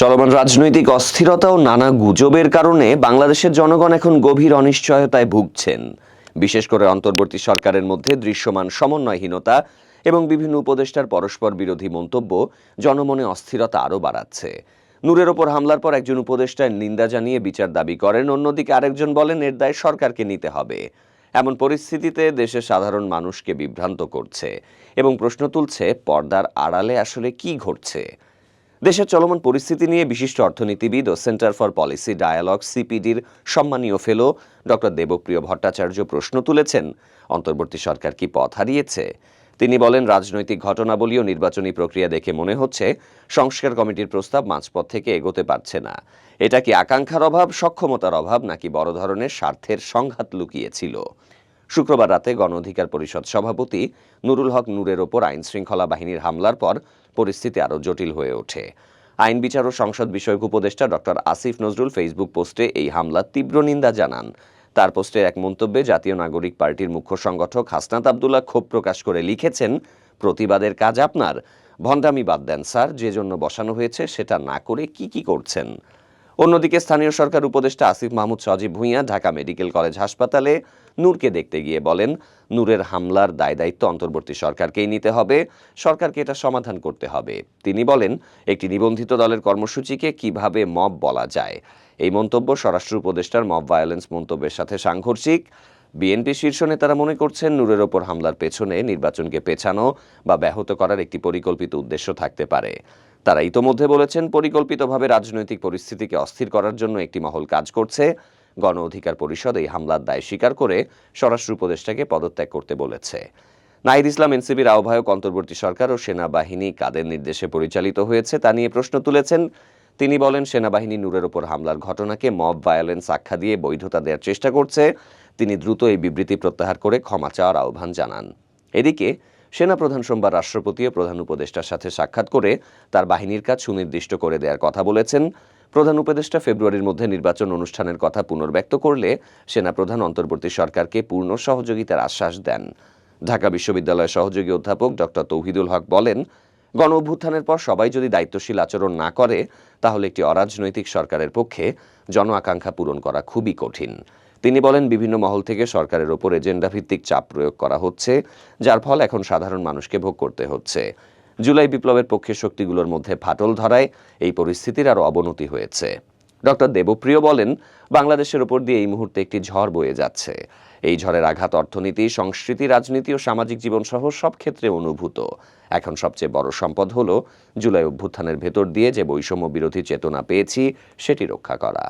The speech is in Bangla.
চলমান রাজনৈতিক অস্থিরতা ও নানা গুজবের কারণে বাংলাদেশের জনগণ এখন গভীর অনিশ্চয়তায় ভুগছেন। বিশেষ করে অন্তর্বর্তী সরকারের মধ্যে দৃশ্যমান সমন্বয়হীনতা এবং বিভিন্ন উপদেষ্টার পরস্পর বিরোধী মন্তব্য জনমনে অস্থিরতা আরও বাড়াচ্ছে। নূরের ওপর হামলার পর একজন উপদেষ্টার নিন্দা জানিয়ে বিচার দাবি করেন, অন্যদিকে আরেকজন বলেন, এর দায় সরকারকে নিতে হবে। এমন পরিস্থিতিতে দেশের সাধারণ মানুষকে বিভ্রান্ত করছে এবং প্রশ্ন তুলছে, পর্দার আড়ালে আসলে কি ঘটছে? দেশের চলমান পরিস্থিতি নিয়ে বিশিষ্ট অর্থনীতিবিদ ও সেন্টার ফর পলিসি ডায়ালগ সিপিডির সম্মানীয় ফেলো ডক্টর দেবপ্রিয় ভট্টাচার্য প্রশ্ন তুলেছেন, অন্তর্বর্তী সরকার কি পথ হারিয়েছে? তিনি বলেন, রাজনৈতিক ঘটনাবলী ও নির্বাচনী প্রক্রিয়া দেখে মনে হচ্ছে সংস্কার কমিটির প্রস্তাব মাঝপথ থেকে এগোতে পারছে না। এটা কি আকাঙ্ক্ষার অভাব, সক্ষমতার অভাব, নাকি বড় ধরনের স্বার্থের সংঘাত লুকিয়েছিল? শুক্রবার রাতে গণ অধিকার পরিষদ সভাপতি নুরুল হক নূরের ওপর আইন শৃঙ্খলা বাহিনীর হামলার পর পরিস্থিতি আরও জটিল হয়ে ওঠে। আইন বিচার ও সংসদ বিষয়ক উপদেষ্টা ডক্টর আসিফ নজরুল ফেসবুক পোস্টে এই হামলার তীব্র নিন্দা জানান। তার পোস্টের এক মন্তব্যে জাতীয় নাগরিক পার্টির মুখ্য সংগঠক হাসনাত আবদুল্লাহ ক্ষোভ প্রকাশ করে লিখেছেন, প্রতিবাদের কাজ আপনার। ভণ্ডামি বাদ দেন স্যার, যে জন্য বসানো হয়েছে সেটা না করে কি কি করছেন? অন্যদিকে স্থানীয় সরকার উপদেষ্টা আসিফ মাহমুদ সজীব ভুঁইয়া ঢাকা মেডিকেল কলেজ হাসপাতালে নূরকে দেখতে গিয়ে বলেন, নূরের হামলার দায় দায়িত্ব অন্তর্বর্তী সরকারকেই নিতে হবে, সরকারকে এটা সমাধান করতে হবে। তিনি বলেন, একটি নিবন্ধিত দলের কর্মসূচিকে কীভাবে মব বলা যায়? এই মন্তব্য স্বরাষ্ট্র উপদেষ্টার মব ভায়োলেন্স মন্তব্যের সাথে সাংঘর্ষিক। বিএনপি শীর্ষ নেতারা মনে করছেন, নূরের ওপর হামলার পেছনে নির্বাচনকে পেছানো বা ব্যাহত করার একটি পরিকল্পিত উদ্দেশ্য থাকতে পারে। তারা ইতোমধ্যে বলেছেন, পরিকল্পিতভাবে রাজনৈতিক পরিস্থিতিকে অস্থির করার জন্য একটি মহল কাজ করছে। গণ অধিকার পরিষদ এই হামলার দায় স্বীকার করে স্বরাষ্ট্র উপদেষ্টাকে পদত্যাগ করতে বলেছে। নাহিদ ইসলাম এনসিবির আহ্বায়ক, অন্তর্বর্তী সরকার ও সেনাবাহিনী কাদের নির্দেশে পরিচালিত হয়েছে তা নিয়ে প্রশ্ন তুলেছেন। তিনি বলেন, সেনাবাহিনী নূরের ওপর হামলার ঘটনাকে মব ভায়োলেন্স আখ্যা দিয়ে বৈধতা দেওয়ার চেষ্টা করছে। তিনি দ্রুত এই বিবৃতি প্রত্যাহার করে ক্ষমা চাওয়ার আহ্বান জানান। এদিকে সেনাপ্রধান সোমবার রাষ্ট্রপতি ও প্রধান উপদেষ্টার সাথে সাক্ষাৎ করে তার বাহিনীর কাজ সুনির্দিষ্ট করে দেওয়ার কথা বলেছেন। প্রধান উপদেষ্টা ফেব্রুয়ারির মধ্যে নির্বাচন অনুষ্ঠানের কথা পুনর্ব্যক্ত করলে সেনাপ্রধান অন্তর্বর্তী সরকারকে পূর্ণ সহযোগিতার আশ্বাস দেন। ঢাকা বিশ্ববিদ্যালয়ের সহযোগী অধ্যাপক ডক্টর তৌহিদুল হক বলেন, গণ অভ্যুত্থানের পর সবাই যদি দায়িত্বশীল আচরণ না করে, তাহলে একটি অরাজনৈতিক সরকারের পক্ষে জন আকাঙ্ক্ষা পূরণ করা খুবই কঠিন। তিনি বলেন, বিভিন্ন মহল থেকে সরকারের ওপর এজেন্ডা ভিত্তিক চাপ প্রয়োগ করা হচ্ছে, যার ফল এখন সাধারণ মানুষকে ভোগ করতে হচ্ছে। জুলাই বিপ্লবের পক্ষে শক্তিগুলোর মধ্যে ফাটল ধরায় এই পরিস্থিতির আরও অবনতি হয়েছে। ডক্টর দেবপ্রিয় বলেন, বাংলাদেশের ওপর দিয়ে এই মুহূর্তে একটি ঝড় বয়ে যাচ্ছে। এই ঝড়ের আঘাত অর্থনীতি, সংস্কৃতি, রাজনীতি ও সামাজিক জীবন সহ সব ক্ষেত্রে অনুভূত। এখন সবচেয়ে বড় সম্পদ হল, জুলাই অভ্যুত্থানের ভেতর দিয়ে যে বৈষম্য বিরোধী চেতনা পেয়েছি, সেটি রক্ষা করা।